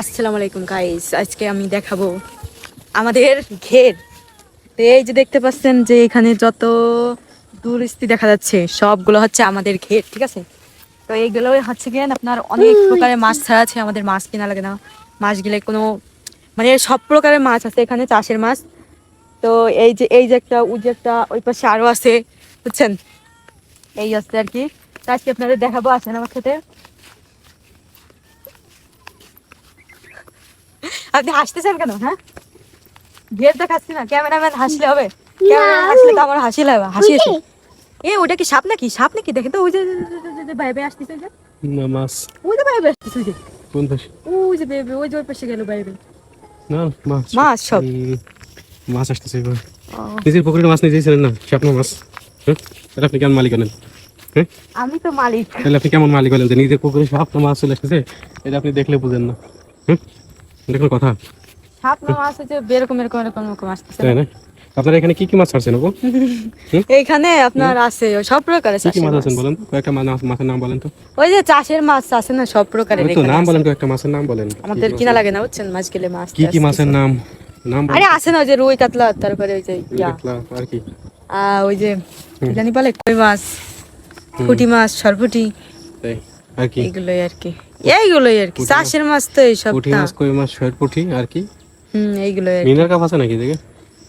আসসালামু আলাইকুম গাইস আজকে আমি দেখাবো আমাদের ঘের। তো এই যে দেখতে পাচ্ছেন যে এখানে যত দূরস্থি দেখা যাচ্ছে সবগুলো হচ্ছে আমাদের ঘের ঠিক আছে? তো এইগুলো হচ্ছে গিয়ে আপনার অনেক প্রকারের মাছ ছাড়া আছে আমাদের মাছ কেনা লাগে না। মাছ গেলে কোনো মানে সব প্রকারের মাছ আছে এখানে চাষের মাছ। তো এই যে এই যে একটা ওই যে একটা ওই পাশে আরও আছে বুঝছেন? এই আছে আর কি। তো আজকে আপনাদের দেখাবো আসেন আমার সাথে। আপনি হাসতেছেন কেন হ্যাঁ? ঘের দেখাচ্ছি না ক্যামেরাম্যান হাসলে হবে। ক্যামেরাম্যান হাসলে তো আমার হাসি লাগবে হাসি এ ওটা কি সাপ নাকি? সাপ নাকি? দেখেন তো ওই যে বাইবে আসতেছে যে। না মাছ। ওই যে বাইবে আসতেছে ওই যে। কোন পাশে? ওই যে বেবে ওই যে ওই পাশে গেল বাইবে না মাছ। মাছ সব। মাছ আসতেছে এবার। নিজের পুকুরের মাছ নিজেই ছিলেন না? স্বপ্ন মাছ? হ্যাঁ? আপনি কেমন মালিক হলেন? হ্যাঁ? আমি তো মালিক। তাহলে আপনি কেমন মালিক হলেন যে নিজের পুকুরে স্বপ্ন মাছ চলে আসতেছে? এটা আপনি দেখলে বুঝেন না। হ্যাঁ? দেখুন কথা? সাপ মাছ হচ্ছে এরকম এরকম এরকম এরকম আসতেছে তাই না। আপনার এখানে কি কি মাছ ছাড়ছেন আপু এইখানে আপনার আছে সব প্রকারের কি কি চাষের মাছ আছেন বলেন? তো কয়েকটা মাছ মাছের নাম বলেন তো। ওই যে চাষের মাছ আছে না সব প্রকারের তো নাম বলেন কয়েকটা মাছের নাম বলেন। আমাদের কিনা লাগে না বুঝছেন? মাছ গেলে মাছ কি কি মাছের নাম? নাম আরে আছে না ওই যে রুই কাতলা তারপরে ওই যে আর কি? আহ, ওই যে জানি বলে কই মাছ পুঁটি মাছ সরপুটি। তাই। আর কি? এইগুলোই আর কি। এইগুলোই আর কি। চাষের মাছ তো এইসব পুঁটি না মাছ কই মাছ শয়ের পুঁটি আর কি? হুম আর মিনার কাপ আছে নাকি দেখে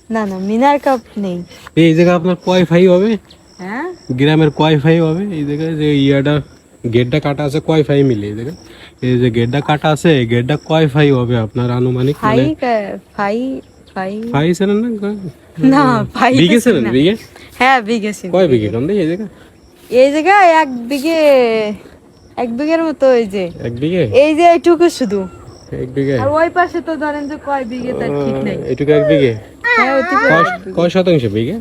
না না মিনার কাপ নেই। এই জায়গায় আপনার কয় হবে? হ্যাঁ? গ্রামের হবে? এই জায়গায় যে ইয়াটা গেটটা কাটা আছে মিলে এই জায়গায়? এই যে গেটটা কাটা আছে এই গেটটা হবে আপনার আনুমানিক? ফাই ফাই ফাই ফাই না? না ফাই বিঘে। বিঘে? হ্যাঁ বিঘে। কয় বিঘে। কম দেখি এই জায়গা এই জায়গায় এক বিঘে এক বিঘের মতো ওই যে। এক বিঘে? এই যে এইটুকু শুধু। এক বিঘে? আর ওই পাশে তো ধরেন যে কয় বিঘে তার ঠিক নেই। এটুকু এক বিঘে? হ্যাঁ কয়- শতাংশ বিঘে?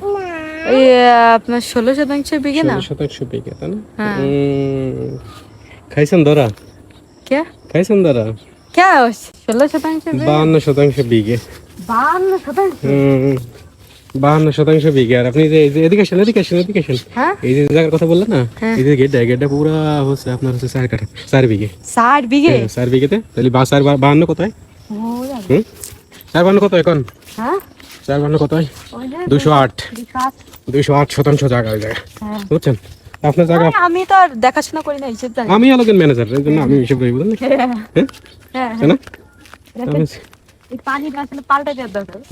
ওই আপনার ষোলো শতাংশ বিঘে না? শতাংশ বিঘে তাই না? হ্যাঁ। খাইছেন ধরা? কে? খাইছেন ধরা? কে? ষোলো শতাংশ? বাহান্ন শতাংশ বিঘে। বাহান্ন শতাংশ? বাহান্ন শতাংশ বিঘে। আর আপনি যে এদিকে আসেন এদিকে আসেন এদিকে আসেন। হ্যাঁ। এই যে জায়গার কথা বললেন না হ্যাঁ। এই যে গেটটা গেটটা পুরা হচ্ছে আপনার হচ্ছে চার কাঠা চার বিঘে। ষাট বিঘে? হ্যাঁ, চার বিঘেতে। তাহলে বা চার বাহান্ন কত হয় চার বাহান্ন কত এখন? চার বাহান্ন কত হয় দুশো আট। দুশো আট। শতাংশ জায়গা ওই জায়গা। বুঝছেন? আপনার জায়গা আমি তো আর দেখাশোনা করি না হিসেব আমি আলোকের ম্যানেজার এই জন্য আমি হিসেব করি বুঝলেন? হ্যাঁ। হ্যাঁ? না?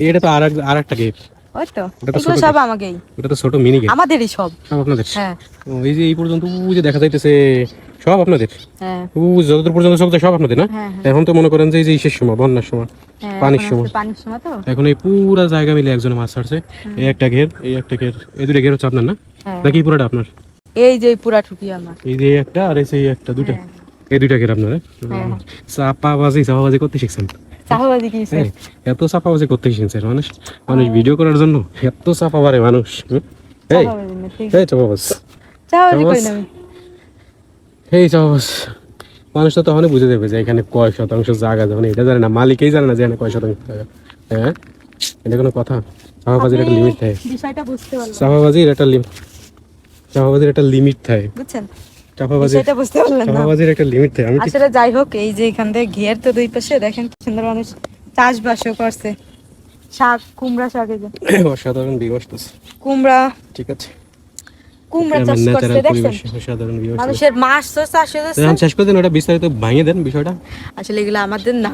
এটা তো আর এক আর একটা গেট ওই তো। এগুলো সব আমাকেই ওটা তো ছোট মিনি গেট আমাদেরই সব। সব আপনাদের। হ্যাঁ। এই যে এই পর্যন্ত ওই যে দেখা যাইতেছে সব আপনাদের? হ্যাঁ। ও যতদূর পর্যন্ত সব সব আপনাদের না? হ্যাঁ, এখন তো মনে করেন যে এই যে ইসের সময় বন্যার সময় হ্যাঁ পানির সময়। পানির সময় তো। এখন এই পুরা জায়গা মিলে একজনে মাছ ছাড়ছে। এই একটা ঘের এই একটা ঘের। এই দুটো ঘের হচ্ছে আপনার না? হ্যাঁ। নাকি পুরাটা আপনার? এই যে পুরা ঠুকি আমার। এই যে একটা আর এই একটা দুটা হ্যাঁ। এই দুইটা ঘের আপনার। চাপাবাজি চাপাবাজি করতে শিখছেন। চাহাবাজি কি এত চাপাবাজি করতে শিখছেন মানুষ মানুষ ভিডিও করার জন্য এত চাপা পারে মানুষ এই এই চাপাবাজ। চাপাবাজ। এই চাপাবাজ। মানুষ তো তখনই বুঝে দেবে যে এখানে কয় শতাংশ জায়গা যখন এটা জানে না মালিকই জানে না যে এখানে কয় শতাংশ জায়গা। হ্যাঁ? এটা কোনো কথা? চাপাবাজির একটা লিমিট থাকে। চাপাবাজির একটা লিমিট চাপাবাজির একটা লিমিট থাকে। বুঝছেন? বুঝতে পারলেন একটা লিমিট থাকে। আসলে যাই হোক এই যে এখান থেকে ঘের তো দুই পাশে দেখেন কি সুন্দর মানুষ চাষবাসও করছে। শাক কুমড়া শাক এই অসাধারণ বিবস কুমড়া। ঠিক আছে। কুমড়া চাষ দেখছেন? অসাধারণ মানুষের মাছ তো চাষ করে দিন ওটা বিস্তারিত ভাঙিয়ে দেন বিষয়টা। আসলে এগুলো আমাদের না।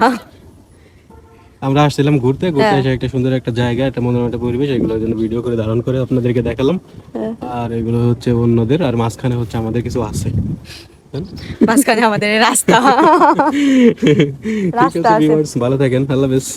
আমরা আসছিলাম ঘুরতে ঘুরতে হ্যাঁ। এসে একটা সুন্দর একটা জায়গা একটা মনোরম একটা পরিবেশ এগুলোর জন্য ভিডিও করে ধারণ করে আপনাদেরকে দেখালাম হ্যাঁ। আর এগুলো হচ্ছে অন্যদের আর মাঝখানে হচ্ছে আমাদের কিছু আছে হ্যাঁ? মাঝখানে আমাদের রাস্তা রাস্তা আছে ভালো থাকেন আল্লাহ হাফেজ